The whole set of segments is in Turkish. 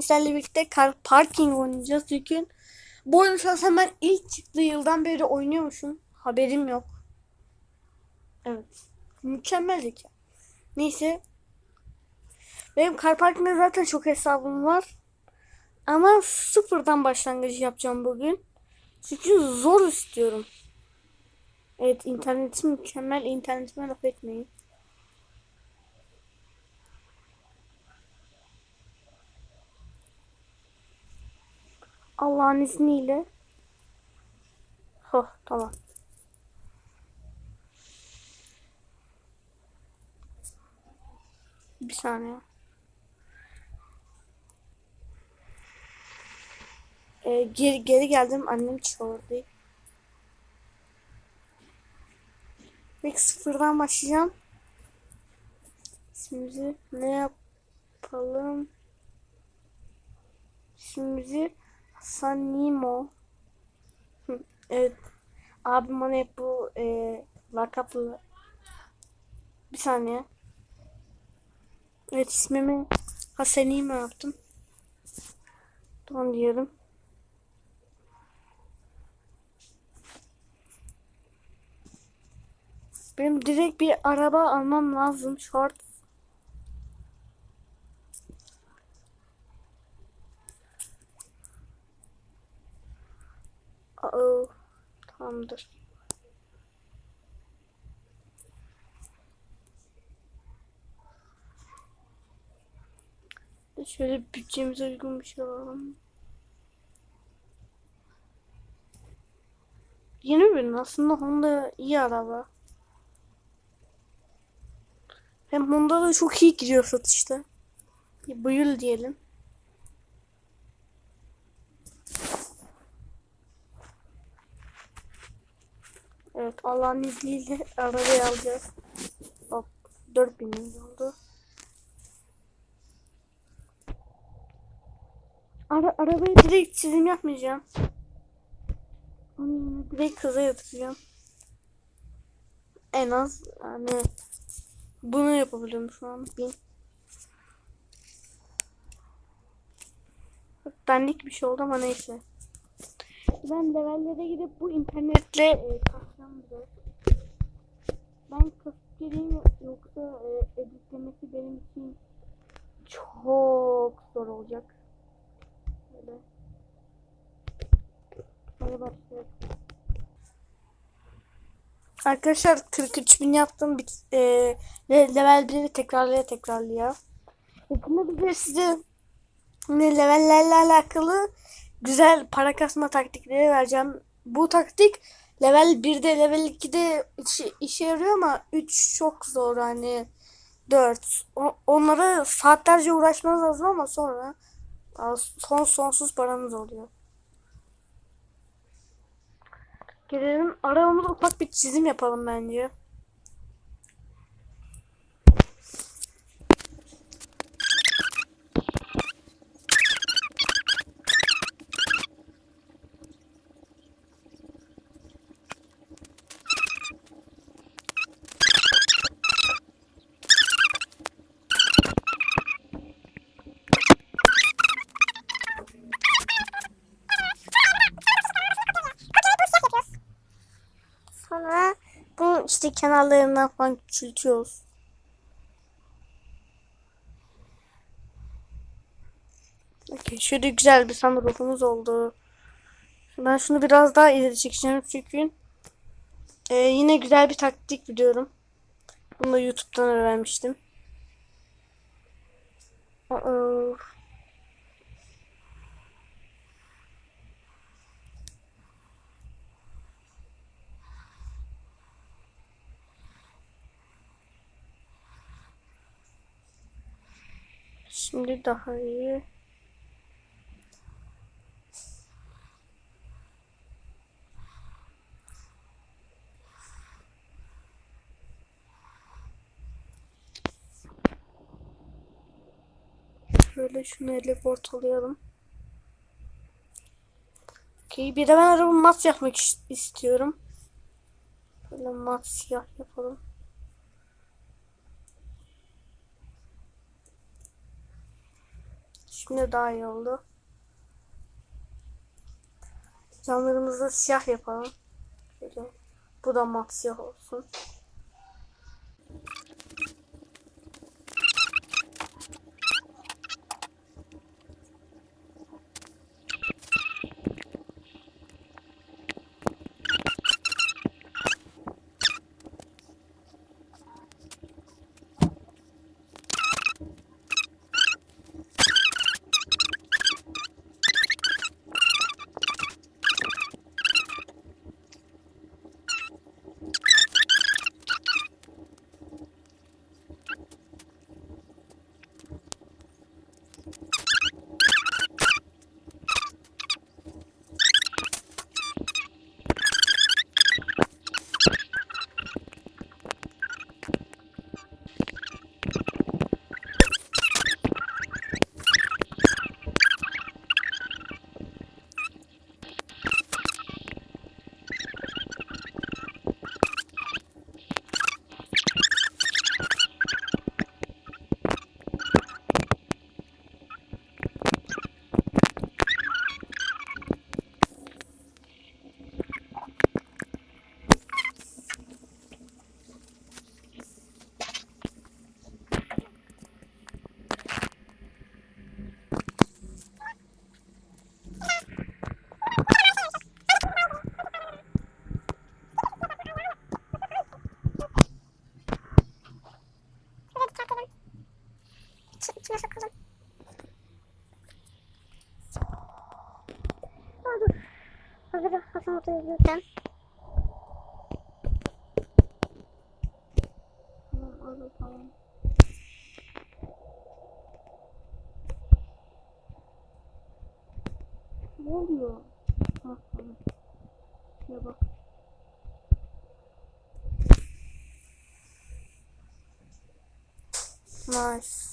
Sizlerle birlikte car parking oynayacağız çünkü bu oyunu şahsen ben ilk çıktığı yıldan beri oynuyormuşum. Haberim yok. Evet. Mükemmeldik ya. Neyse. Benim car parking'de zaten çok hesabım var. Ama sıfırdan başlangıcı yapacağım bugün. Çünkü zor istiyorum. Evet internetim mükemmel. İnternetime laf etmeyin. Allah'ın izniyle. Hoh tamam. Bir saniye. Ee, geri, geri geldim. Annem çağırdı. İlk sıfırdan başlayacağım. Şimdi ne yapalım? Şimdi Sanimo. Evet. Abim bana hep bu e, lakaplı. Bir saniye. Evet ismimi Hasanimo yaptım. Tamam diyelim. Benim direkt bir araba almam lazım. Short. Aa, tamamdır. Şöyle bütçemize uygun bir şey alalım. Yeni bir aslında Honda iyi araba. Hem Honda da çok iyi gidiyor satışta. Bir buyur diyelim. Evet Allah'ın izniyle arabayı alacağız. Hop 4000 lira oldu. Ara arabaya direkt çizim yapmayacağım. Yerine direkt kıza yatıracağım. En az yani bunu yapabiliyorum şu an. Bin. Dandik bir şey oldu ama neyse. Ben levellere gidip bu internetle e, kasacağım biraz. Ben kasıp yoksa e, editlemesi benim için çok zor olacak. Böyle. Hadi başlayalım. Arkadaşlar 43 bin yaptım. Bir, e, le- level 1'i tekrarlaya tekrarlaya. Yakında bir de size ne levellerle alakalı güzel para kasma taktikleri vereceğim. Bu taktik level 1'de level 2'de işe, işe yarıyor ama 3 çok zor hani 4. O, onlara saatlerce uğraşmanız lazım ama sonra son sonsuz paranız oluyor. Gelelim arabamıza ufak bir çizim yapalım bence. İşte kenarlarından falan küçültüyoruz. Okey, şöyle güzel bir sunroofumuz oldu. Ben şunu biraz daha ileri çekeceğim çünkü e, yine güzel bir taktik biliyorum. Bunu da YouTube'dan öğrenmiştim. Aa, Şimdi daha iyi. Şöyle şunu elle ortalayalım. Okey. Bir de ben arabamı mat yapmak is- istiyorum. Böyle mat siyah yapalım. Şimdi daha iyi oldu. Camlarımızı siyah yapalım. Şöyle. Bu da mat siyah olsun. İçine sokalım. Aa, dur. Oto'yu yürüten. Ne oluyor? Ha, tamam. Şuraya bak. Nice.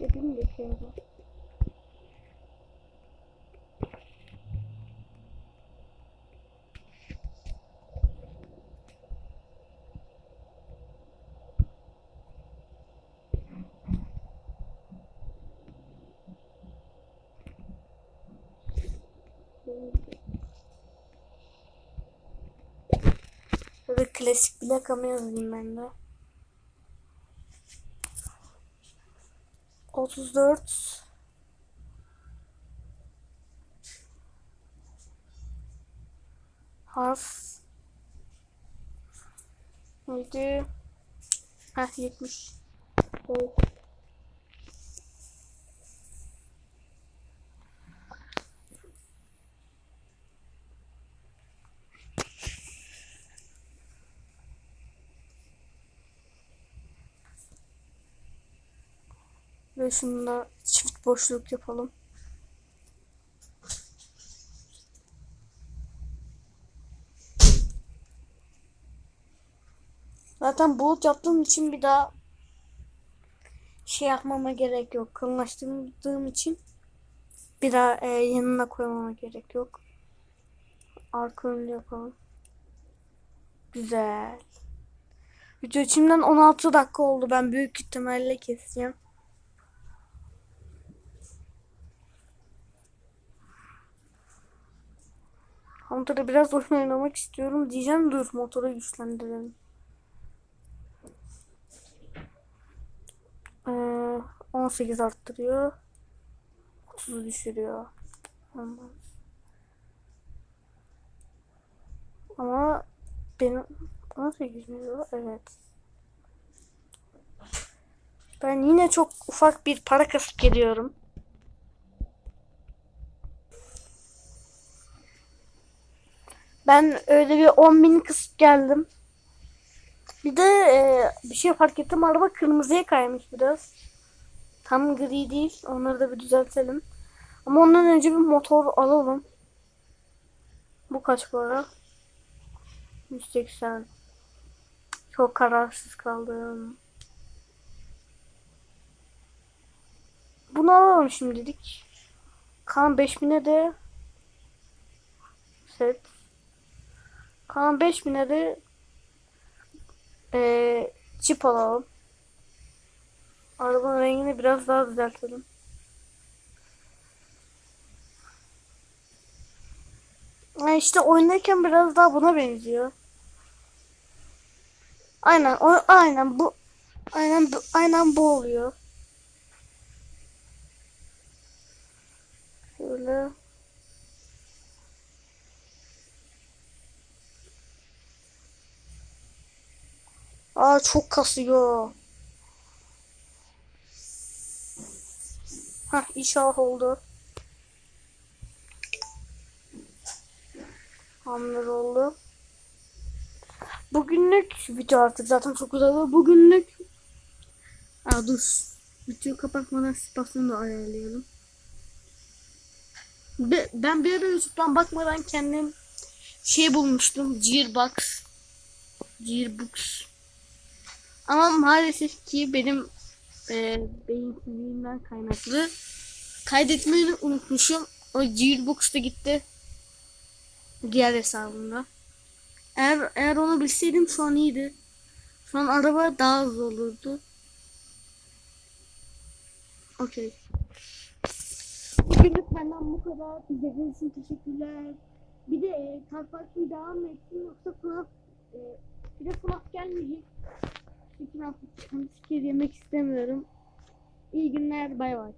Dedim de şey var. Böyle klasik plaka yazayım ben de. 34 harf. 7 Heh 70 Evet. Ve şunu da çift boşluk yapalım. Zaten bulut yaptığım için bir daha şey yapmama gerek yok. Kalınlaştırdığım için bir daha e, yanına koymama gerek yok. Arka önlü yapalım. Güzel. Video içimden 16 dakika oldu. Ben büyük ihtimalle keseceğim. Motora biraz oyun oynamak istiyorum diyeceğim. Dur motoru güçlendirelim. Ee, 18 arttırıyor. 30'u düşürüyor. Olmaz. Ama benim 18 mi? Evet. Ben yine çok ufak bir para kasıp geliyorum. Ben öyle bir 10 bin kısıp geldim. Bir de e, bir şey fark ettim. Araba kırmızıya kaymış biraz. Tam gri değil. Onları da bir düzeltelim. Ama ondan önce bir motor alalım. kaç bu ara? 180. Çok kararsız kaldım. Bunu alalım şimdilik. Kan 5000'e de set. Kan 5000'e de eee çip alalım. Arabanın rengini biraz daha düzeltelim. Yani işte oynarken biraz daha buna benziyor. Aynen o aynen bu aynen bu, aynen bu oluyor. Şöyle Aa çok kasıyor. Hah inşallah oldu. Hamler oldu. Bugünlük video artık zaten çok uzadı. Bugünlük Aa dur. Video kapatmadan spasyonu da ayarlayalım. Be- Ben bir ara YouTube'dan bakmadan kendim şey bulmuştum. Gearbox. Gearbox. Ama maalesef ki benim e, beyinsizliğimden kaynaklı kaydetmeyi unutmuşum. O Gearbox gitti. Diğer hesabımda. Eğer eğer onu bilseydim şu an iyiydi. Şu an araba daha hızlı olurdu. Okey. Bugünlük benden bu kadar. İzlediğiniz için teşekkürler. Bir de e, Tarpark'ın devam etsin yoksa FNAF e, bir de FNAF gelmeyecek. Çünkü ben yemek istemiyorum. İyi günler. Bay bay.